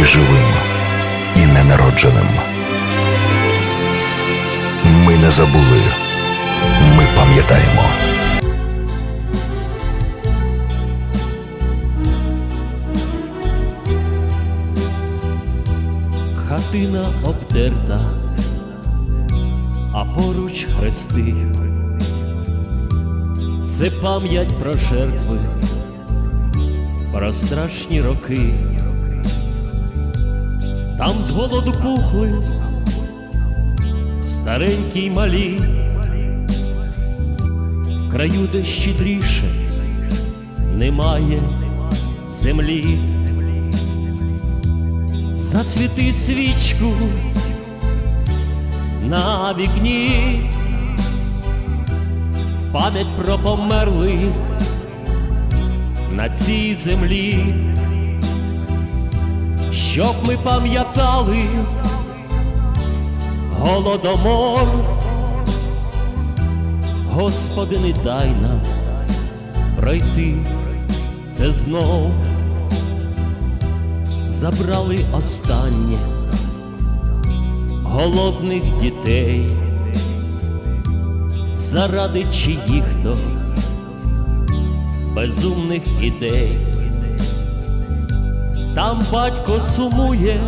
і живим, і ненародженим. Ми не забули, ми пам'ятаємо. Хатина обдерта, а поруч хрести. Це пам'ять про жертви, про страшні роки. Там з голоду пухли, старенькі й малі, в краю, де щедріше. Немає землі. Засвіти свічку на вікні, в пам'ять про померлих на цій землі, щоб ми пам'ятали голодомор, Господи, не дай нам пройти. Це знов забрали останнє голодних дітей, заради чиїх то безумних ідей. Там батько сумує,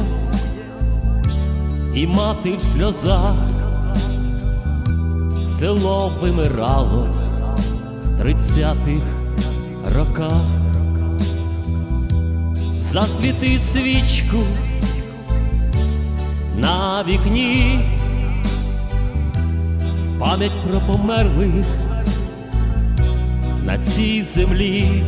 і мати в сльозах, село вимирало в тридцятих роках засвіти свічку на вікні, в пам'ять про померлих на цій землі.